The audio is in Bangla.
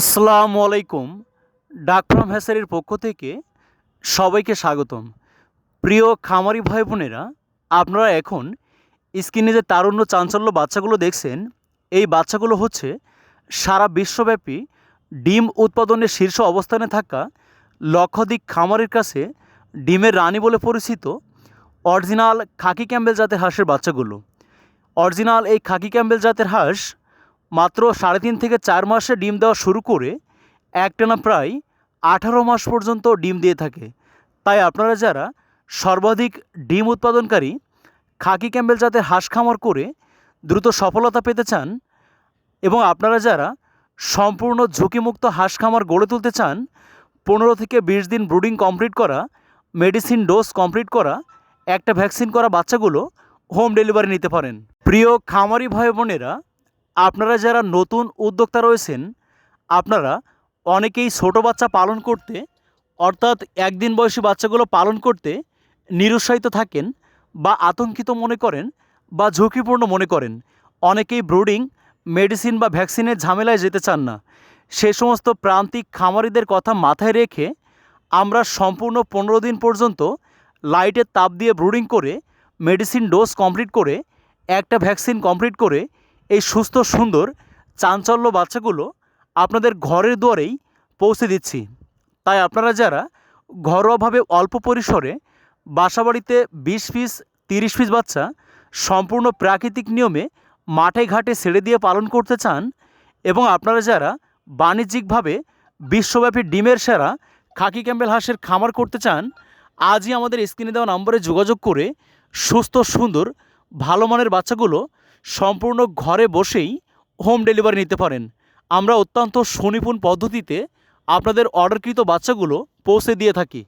আসসালামু আলাইকুম, ডাক ফ্রম হ্যাসারির পক্ষ থেকে সবাইকে স্বাগতম। প্রিয় খামারি ভাই বোনেরা, আপনারা এখন স্ক্রিনে যে তারুণ্য চাঞ্চল্য বাচ্চাগুলো দেখছেন, এই বাচ্চাগুলো হচ্ছে সারা বিশ্বব্যাপী ডিম উৎপাদনের শীর্ষ অবস্থানে থাকা লক্ষাধিক খামারের কাছে ডিমের রানী বলে পরিচিত অরিজিনাল খাকি ক্যাম্বেল জাতের হাঁসের বাচ্চাগুলো। অরিজিনাল এই খাকি ক্যাম্বেল জাতের হাঁস মাত্র সাড়ে তিন থেকে চার মাসে ডিম দেওয়া শুরু করে একটানা প্রায় আঠারো মাস পর্যন্ত ডিম দিয়ে থাকে। তাই আপনারা যারা সর্বাধিক ডিম উৎপাদনকারী, খাকি ক্যাম্বেল জাতের হাঁস খামার করে দ্রুত সফলতা পেতে চান এবং আপনারা যারা সম্পূর্ণ ঝুঁকিমুক্ত হাঁস খামার গড়ে তুলতে চান, পনেরো থেকে বিশ দিন ব্রুডিং কমপ্লিট করা, মেডিসিন ডোজ কমপ্লিট করা, একটা ভ্যাকসিন করা বাচ্চাগুলো হোম ডেলিভারি নিতে পারেন। প্রিয় খামারি ভাই বোনেরা আপনারা যারা নতুন উদ্যোক্তা রয়েছেন, আপনারা অনেকেই ছোট বাচ্চা পালন করতে, অর্থাৎ একদিন বয়সী বাচ্চাগুলো পালন করতে নিরুৎসাহিত থাকেন বা আতঙ্কিত মনে করেন বা ঝুঁকিপূর্ণ মনে করেন। অনেকেই ব্রুডিং, মেডিসিন বা ভ্যাকসিনের ঝামেলায় যেতে চান না। সে সমস্ত প্রান্তিক খামারিদের কথা মাথায় রেখে আমরা সম্পূর্ণ পনেরো দিন পর্যন্ত লাইটের তাপ দিয়ে ব্রুডিং করে, মেডিসিন ডোজ কমপ্লিট করে, একটা ভ্যাকসিন কমপ্লিট করে এই সুস্থ, সুন্দর, চাঞ্চল্য বাচ্চাগুলো আপনাদের ঘরের দুয়ারেই পৌঁছে দিচ্ছি। তাই আপনারা যারা ঘরোয়াভাবে অল্প পরিসরে বাসাবাড়িতে বিশ পিস, তিরিশ পিস বাচ্চা সম্পূর্ণ প্রাকৃতিক নিয়মে মাঠে ঘাটে ছেড়ে দিয়ে পালন করতে চান এবং আপনারা যারা বাণিজ্যিকভাবে বিশ্বব্যাপী ডিমের সেরা খাকি ক্যাম্বেল হাঁসের খামার করতে চান, আজই আমাদের স্ক্রিনে দেওয়া নম্বরে যোগাযোগ করে সুস্থ, সুন্দর, ভালো মানের বাচ্চাগুলো সম্পূর্ণ ঘরে বসেই হোম ডেলিভারি নিতে পারেন। আমরা অত্যন্ত সুনিপুণ পদ্ধতিতে আপনাদের অর্ডারকৃত বাচ্চাগুলো পৌঁছে দিয়ে থাকি।